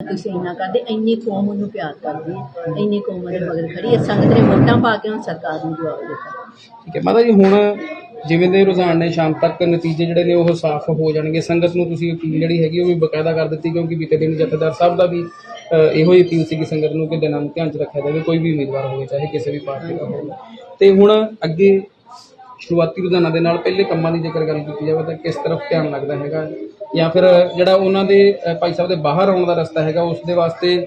ਤੁਸੀਂ ਇੰਨਾ ਕਰਦੇ ਇੰਨੀ ਕੌਮ ਉਹਨੂੰ ਪਿਆਰ ਕਰਦੀ ਹੈ ਇੰਨੀ ਕੌਮ ਉਹਦੇ ਮਗਰ ਖੜੀ ਹੈ ਸੰਗਤ ਨੇ ਵੋਟਾਂ ਪਾ ਕੇ ਹੁਣ ਸਰਕਾਰ ਨੂੰ ਜਵਾਬ ਦਿੱਤਾ। ਠੀਕ ਹੈ ਮਾਤਾ ਜੀ ਹੁਣ ਜਿਵੇਂ ਦੇ ਰੁਝਾਨ ਨੇ ਸ਼ਾਮ ਤੱਕ ਨਤੀਜੇ ਜਿਹੜੇ ਨੇ ਉਹ ਸਾਫ਼ ਹੋ ਜਾਣਗੇ। ਸੰਗਤ ਨੂੰ ਤੁਸੀਂ ਅਪੀਲ ਜਿਹੜੀ ਹੈਗੀ ਉਹ ਵੀ ਬਕਾਇਦਾ ਕਰ ਦਿੱਤੀ ਕਿਉਂਕਿ ਬੀਤੇ ਦਿਨ ਜਥੇਦਾਰ ਸਾਹਿਬ ਦਾ ਵੀ ਅ, ਇਹੋ ਹੀ ਅਪੀਲ ਸੀ ਕਿ ਸੰਗਤ ਨੂੰ ਕਿ ਦਿਨਾਂ ਨੂੰ ਧਿਆਨ 'ਚ ਰੱਖਿਆ ਜਾਵੇ ਕੋਈ ਵੀ ਉਮੀਦਵਾਰ ਹੋਵੇ ਚਾਹੇ ਕਿਸੇ ਵੀ ਪਾਰਟੀ ਦਾ ਹੋਵੇ। ਤੇ ਹੁਣ ਅੱਗੇ ਸ਼ੁਰੂਆਤੀ ਰੁਝਾਨਾਂ ਦੇ ਨਾਲ ਪਹਿਲੇ ਕੰਮਾਂ ਦੀ ਜੇਕਰ ਗੱਲ ਕੀਤੀ ਜਾਵੇ ਤਾਂ ਕਿਸ ਤਰਫ ਧਿਆਨ ਲੱਗਦਾ ਹੈਗਾ? ਜਾਂ ਫਿਰ ਜਿਹੜਾ ਉਹਨਾਂ ਦੇ ਭਾਈ ਸਾਹਿਬ ਦੇ ਬਾਹਰ ਆਉਣ ਦਾ ਰਸਤਾ ਹੈਗਾ, ਉਸ ਦੇ ਵਾਸਤੇ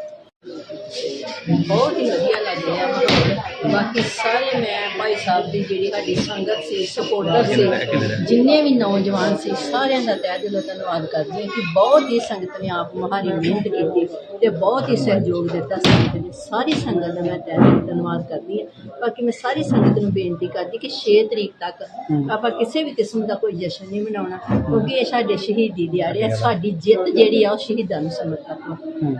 ਬਹੁਤ ਹੀ ਵਧੀਆ ਲੱਗ ਰਿਹਾ ਮਾਹੌਲ ਬਾਕੀ ਸਾਰੇ ਮੈਂ ਭਾਈ ਸਾਹਿਬ ਦੀ ਜਿਹੜੀ ਸਾਡੀ ਸੰਗਤ ਸੀ ਸਪੋਰਟਰ ਸੀ, ਜਿੰਨੇ ਵੀ ਨੌਜਵਾਨ ਸੀ, ਸਾਰਿਆਂ ਦਾ ਤਹਿ ਦਿਲੋਂ ਧੰਨਵਾਦ ਕਰਦੀ ਹਾਂ ਕਿ ਬਹੁਤ ਹੀ ਸੰਗਤ ਨੇ ਆਪ ਮਹਾਰੀ ਮਿਹਨਤ ਕੀਤੀ ਤੇ ਬਹੁਤ ਹੀ ਸਹਿਯੋਗ ਦਿੱਤਾ ਸੰਗਤ ਨੇ। ਸਾਰੀ ਸੰਗਤ ਦਾ ਮੈਂ ਤਹਿ ਦਿਲੋਂ ਧੰਨਵਾਦ ਕਰਦੀ ਹਾਂ। ਬਾਕੀ ਮੈਂ ਸਾਰੀ ਸੰਗਤ ਨੂੰ ਬੇਨਤੀ ਕਰਦੀ ਕਿ 6 ਤਰੀਕ ਤੱਕ ਆਪਾਂ ਕਿਸੇ ਵੀ ਕਿਸਮ ਦਾ ਕੋਈ ਜਸ਼ਨ ਨਹੀਂ ਮਨਾਉਣਾ, ਕਿਉਂਕਿ ਇਹ ਸਾਡੇ ਸ਼ਹੀਦੀ ਦਿਹਾੜੇ ਆ। ਸਾਡੀ ਜਿੱਤ ਜਿਹੜੀ ਆ, ਉਹ ਸ਼ਹੀਦਾਂ ਨੂੰ ਸਮਰਪਿਤ ਆ।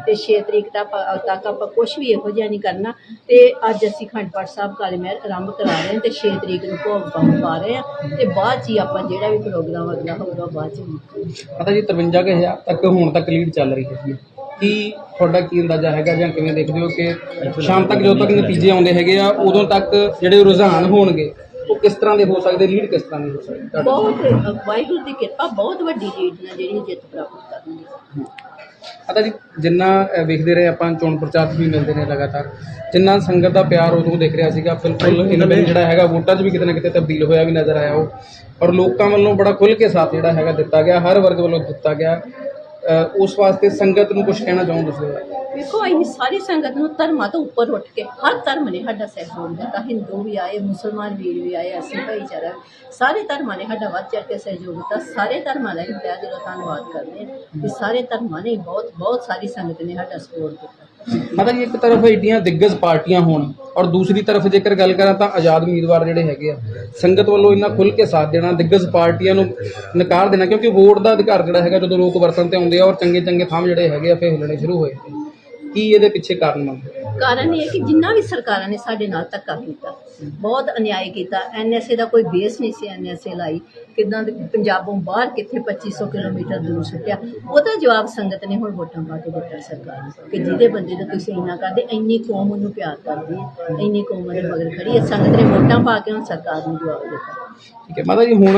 ਤੇ 6 ਤਰੀਕ ਤੱਕ ਆਪਾਂ ਤੱਕ ਆਪਾਂ ਕੁਝ ਵੀ ਇਹੋ ਜਿਹਾ ਨਹੀਂ ਕਰਨਾ। ਤੇ ਅੱਜ ਅਸੀਂ ਖੰਡ ਪਾਠ ਸਾਹਿਬ ਕਾਲੇ ਮਹਿਰ ਆਰੰਭ ਕਰਾ ਰਹੇ ਹਾਂ ਤੇ 6 ਤਰੀਕ ਨੂੰ ਭੋਗ ਪਾਉਣ ਪਾ ਰਹੇ ਹਾਂ ਤੇ ਬਾਅਦ 'ਚ ਹੀ ਆਪਾਂ ਜਿਹੜਾ ਵੀ ਪ੍ਰੋਗਰਾਮ ਅਗਲਾ ਹੋਊਗਾ ਬਾਅਦ 'ਚ ਹੀ ਪਤਾ ਜੀ 53000 ਤੱਕ ਹੁਣ ਤੱਕ ਲੀਡ ਚੱਲ ਰਹੀ ਹੈ। ਕੀ ਤੁਹਾਡਾ ਕੀ ਅੰਦਾਜ਼ਾ ਹੈਗਾ ਜਾਂ ਕਿਵੇਂ ਦੇਖਦੇ ਹੋ ਕਿ ਸ਼ਾਮ ਤੱਕ ਜਦੋਂ ਤੱਕ ਨਤੀਜੇ ਆਉਂਦੇ ਹੈਗੇ ਆ, ਉਦੋਂ ਤੱਕ ਜਿਹੜੇ ਰੁਝਾਨ ਹੋਣਗੇ? ਉਹ ਕਿਸ ਤਰ੍ਹਾਂ ਦੇ ਹੋ ਸਕਦੇ? ਲੀਡ ਕਿਸ ਤਰ੍ਹਾਂ ਦੀ ਹੋ ਸਕਦੀ? ਤੁਹਾਡੇ ਬਹੁਤ ਵਾਹਿਗੁਰੂ ਦੀ ਕਿਰਪਾ ਬਹੁਤ ਵੱਡੀ ਲੀਡ ਨਾਲ ਜਿਹੜੀ ਜਿੱਤ ਪ੍ਰਾਪਤ ਕਰਨਗੇ ਪਤਾ ਜੀ ਜਿੰਨਾ ਅ, ਵੇਖਦੇ ਰਹੇ ਆਪਾਂ ਚੋਣ ਪ੍ਰਚਾਰ 'ਚ ਵੀ ਮਿਲਦੇ ਨੇ ਲਗਾਤਾਰ। ਜਿੰਨਾ ਸੰਗਤ ਦਾ ਪਿਆਰ ਉਦੋਂ ਦਿਖ ਰਿਹਾ ਸੀਗਾ ਬਿਲਕੁਲ ਇਹਨਾਂ ਜਿਹੜਾ ਹੈਗਾ ਵੋਟਾਂ 'ਚ ਵੀ ਕਿਤੇ ਨਾ ਕਿਤੇ ਤਬਦੀਲ ਹੋਇਆ ਵੀ ਨਜ਼ਰ ਆਇਆ ਉਹ। ਔਰ ਲੋਕਾਂ ਵੱਲੋਂ ਬੜਾ ਖੁੱਲ੍ਹ ਕੇ ਸਾਥ ਜਿਹੜਾ ਹੈਗਾ ਦਿੱਤਾ ਗਿਆ ਹਰ ਵਰਗ ਵੱਲੋਂ ਦਿੱਤਾ ਗਿਆ। ਅ, ਉਸ ਵਾਸਤੇ ਸੰਗਤ ਨੂੰ ਕੁਝ ਕਹਿਣਾ ਚਾਹੋ ਤੁਸੀਂ? ਵੇਖੋ ਅਸੀਂ ਸਾਰੀ ਸੰਗਤ ਨੂੰ ਧਰਮਾਂ ਤੋਂ ਉੱਪਰ ਉੱਠ ਕੇ ਹਰ ਧਰਮ ਨੇ ਸਾਡਾ ਸਹਿਯੋਗ ਦਿੱਤਾ। ਹਿੰਦੂ ਵੀ ਆਏ, ਮੁਸਲਮਾਨ ਵੀਰ ਵੀ ਆਏ, ਅਸੀਂ ਭਾਈਚਾਰਾ ਸਾਰੇ ਧਰਮਾਂ ਨੇ ਸਾਡਾ ਵੱਧ ਚੜ੍ਹ ਕੇ ਸਹਿਯੋਗ ਦਿੱਤਾ। ਸਾਰੇ ਧਰਮਾਂ ਦਾ ਹੀ ਤਹਿ ਦਿਲੋਂ ਧੰਨਵਾਦ ਕਰਦੇ ਹਾਂ ਕਿ ਸਾਰੇ ਧਰਮਾਂ ਨੇ ਬਹੁਤ ਬਹੁਤ ਸਾਰੀ ਸੰਗਤ ਨੇ ਸਾਡਾ ਸਪੋਰਟ ਕੀਤਾ ਮਤਲਬ ਇੱਕ ਤਰਫ ਏਡੀਆਂ ਦਿੱਗਜ ਪਾਰਟੀਆਂ ਹੋਣ ਔਰ ਦੂਸਰੀ ਤਰਫ ਜੇਕਰ ਗੱਲ ਕਰਾਂ ਤਾਂ ਆਜ਼ਾਦ ਉਮੀਦਵਾਰ ਜਿਹੜੇ ਹੈਗੇ ਆ, ਸੰਗਤ ਵੱਲੋਂ ਇੰਨਾ ਖੁੱਲ੍ਹ ਕੇ ਸਾਥ ਦੇਣਾ, ਦਿੱਗਜ ਪਾਰਟੀਆਂ ਨੂੰ ਨਕਾਰ ਦੇਣਾ, ਕਿਉਂਕਿ ਵੋਟ ਦਾ ਅਧਿਕਾਰ ਜਿਹੜਾ ਹੈਗਾ ਜਦੋਂ ਲੋਕ ਵਰਤਨ ਤੇ ਆਉਂਦੇ ਆ ਔਰ ਚੰਗੇ ਚੰਗੇ ਥਾਂ ਜਿਹੜੇ ਹੈਗੇ ਆ, ਫੇਰ ਹਿੱਲਣੇ ਸ਼ੁਰੂ ਹੋਏ। ਕੀ ਇਹਦੇ ਪਿੱਛੇ ਕਾਰਨ ਮੰਨਦੇ? ਕਾਰਨ ਇਹ ਹੈ ਕਿ ਜਿੰਨਾ ਵੀ ਸਰਕਾਰਾਂ ਨੇ ਸਾਡੇ ਨਾਲ ਧੱਕਾ ਕੀਤਾ ਬਹੁਤ ਅਨਿਆਏ ਕੀਤਾ ਐਨਐਸਏ ਦਾ ਕੋਈ ਬੇਸ ਨਹੀਂ ਸੀ ਐਨਐਸਏ ਲਾਈ ਕਿਦਾਂ ਪੰਜਾਬੋਂ ਬਾਹਰ ਕਿੱਥੇ 2500 ਕਿਲੋਮੀਟਰ ਦੂਰ ਸੁੱਟਿਆ ਉਹਦਾ ਜਵਾਬ ਸੰਗਤ ਨੇ ਹੁਣ ਵੋਟਾਂ ਪਾ ਕੇ ਦਿੱਤਾ ਸਰਕਾਰ ਨੂੰ ਕਿ ਜਿਹਦੇ ਬੰਦੇ ਦਾ ਤੁਸੀਂ ਇੰਨਾ ਕਰਦੇ ਇੰਨੀ ਕੌਮ ਉਹਨੂੰ ਪਿਆਰ ਕਰਦੀ ਹੈ ਇੰਨੀ ਕੌਮ ਉਹਦੇ ਮਗਰ ਖੜੀ ਹੈ ਸੰਗਤ ਨੇ ਵੋਟਾਂ ਪਾ ਕੇ ਹੁਣ ਸਰਕਾਰ ਨੂੰ ਜਵਾਬ ਦਿੱਤਾ ਠੀਕ ਹੈ ਮਾਤਾ ਜੀ ਹੁਣ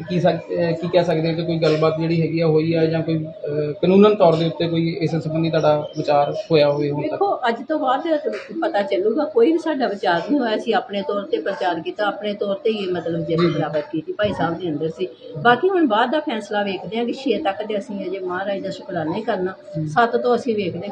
ਕੀ ਸਕ ਕੀ ਕਹਿ ਸਕਦੇ ਹੋ ਕਿ ਕੋਈ ਗੱਲਬਾਤ ਜਿਹੜੀ ਹੈਗੀ ਆ ਹੋਈ ਆ ਜਾਂ ਕੋਈ ਅ, ਕਾਨੂੰਨਨ ਤੌਰ ਦੇ ਉੱਤੇ ਕੋਈ ਇਸ ਸੰਬੰਧੀ ਤੁਹਾਡਾ ਵਿਚਾਰ ਹੋਇਆ ਹੋਵੇ ਹੁਣ ਤੱਕ? ਦੇਖੋ ਅੱਜ ਤੋਂ ਬਾਅਦ ਪਤਾ ਚੱਲੂਗਾ ਕੋਈ ਵੀ ਸਾਡਾ ਵਿਚਾਰ ਨਹੀਂ ਹੋਇਆ ਸੀ ਆਪਣੇ ਤੌਰ ਤੇ ਪ੍ਰਚਾਰ ਕੀਤਾ ਆਪਣੇ ਤੌਰ ਤੇ ਹੀ ਮਤਲਬ ਜਿਹੜੀ ਬਰਾਬਰ ਕੀਤੀ ਭਾਈ ਸਾਹਿਬ ਦੇ ਅੰਦਰ ਸੀ। ਬਾਕੀ ਹੁਣ ਬਾਅਦ ਦਾ ਫੈਸਲਾ ਵੇਖਦੇ ਹਾਂ ਕਿ 6 ਤੱਕ ਦੇ ਅਸੀਂ ਅਜੇ ਮਹਾਰਾਜ ਦਾ ਸ਼ੁਕਰਾਨਾ ਹੀ ਕਰਨਾ। 7 ਤੋਂ ਅਸੀਂ ਵੇਖਦੇ ਹਾਂ ਕਿ